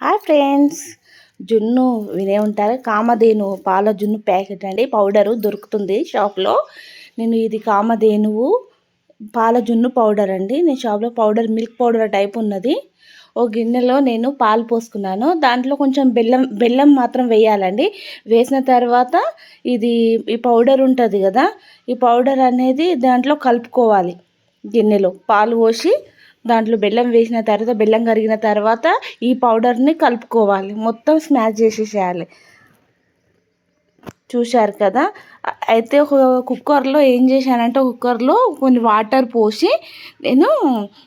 Hi friends. జున్ను వినే ఉంటారు? కామధేను పాల జున్ను ప్యాకెట్ అండి. పౌడరు దొరుకుతుంది షాప్లో. నేను ఇది కామధేనువు పాల జున్ను పౌడర్ అండి. నేను షాప్లో పౌడర్ మిల్క్ పౌడర్ టైప్ ఉన్నది. ఓ గిన్నెలో నేను పాలు పోసుకున్నాను. దాంట్లో కొంచెం బెల్లం బెల్లం మాత్రం వేయాలండి. వేసిన తర్వాత ఇది ఈ పౌడర్ ఉంటుంది కదా ఈ పౌడర్ అనేది దాంట్లో కలుపుకోవాలి. గిన్నెలో పాలు పోసి దాంట్లో బెల్లం వేసిన తర్వాత బెల్లం కరిగిన తర్వాత ఈ పౌడర్ని కలుపుకోవాలి. మొత్తం స్మాష్ చేసేసేయాలి. చూశారు కదా. అయితే ఒక కుక్కర్లో ఏం చేశానంటే కుక్కర్లో కొన్ని వాటర్ పోసి నేను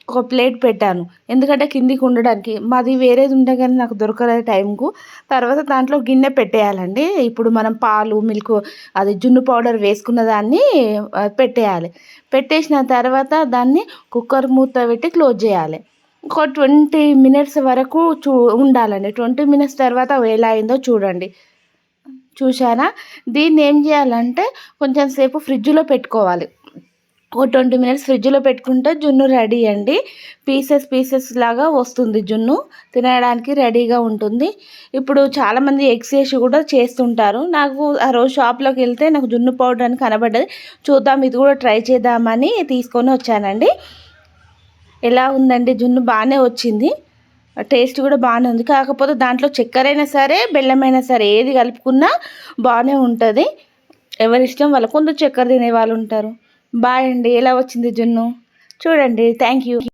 ఒక ప్లేట్ పెట్టాను. ఎందుకంటే కిందికి ఉండడానికి. మాది వేరేది ఉంటే కానీ నాకు దొరకలేదు టైంకు. తర్వాత దాంట్లో గిన్నె పెట్టేయాలండి. ఇప్పుడు మనం పాలు మిల్క్ అది జున్ను పౌడర్ వేసుకున్న దాన్ని పెట్టేయాలి. పెట్టేసిన తర్వాత దాన్ని కుక్కర్ మూత పెట్టి క్లోజ్ చేయాలి. ఒక ట్వంటీ మినిట్స్ వరకు చూ ఉండాలండి. ట్వంటీ మినిట్స్ తర్వాత ఎలా అయిందో చూడండి. చూశానా? దీన్ని ఏం చేయాలంటే కొంచెం సేపు ఫ్రిడ్జ్లో పెట్టుకోవాలి. ఒక ట్వంటీ మినిట్స్ ఫ్రిడ్జ్లో పెట్టుకుంటే జున్ను రెడీ అండి. పీసెస్ పీసెస్ లాగా వస్తుంది జున్ను. తినడానికి రెడీగా ఉంటుంది. ఇప్పుడు చాలామంది ఎగ్స్ వేసి కూడా చేస్తుంటారు. నాకు ఆ రోజు షాప్లోకి వెళ్తే నాకు జున్ను పౌడర్ అని కనబడ్డది. చూద్దాం ఇది కూడా ట్రై చేద్దామని తీసుకొని వచ్చానండి. ఎలా ఉందండి? జున్ను బాగానే వచ్చింది. టేస్ట్ కూడా బాగానే ఉంది. కాకపోతే దాంట్లో చక్కెర అయినా సరే బెల్లమైనా సరే ఏది కలుపుకున్నా బాగానే ఉంటుంది. ఎవరి ఇష్టం వాళ్ళ కొందరు చక్కెర తినే వాళ్ళు ఉంటారు. బాయ్ అండి. ఎలా వచ్చింది జున్ను? చూడండి. Thank you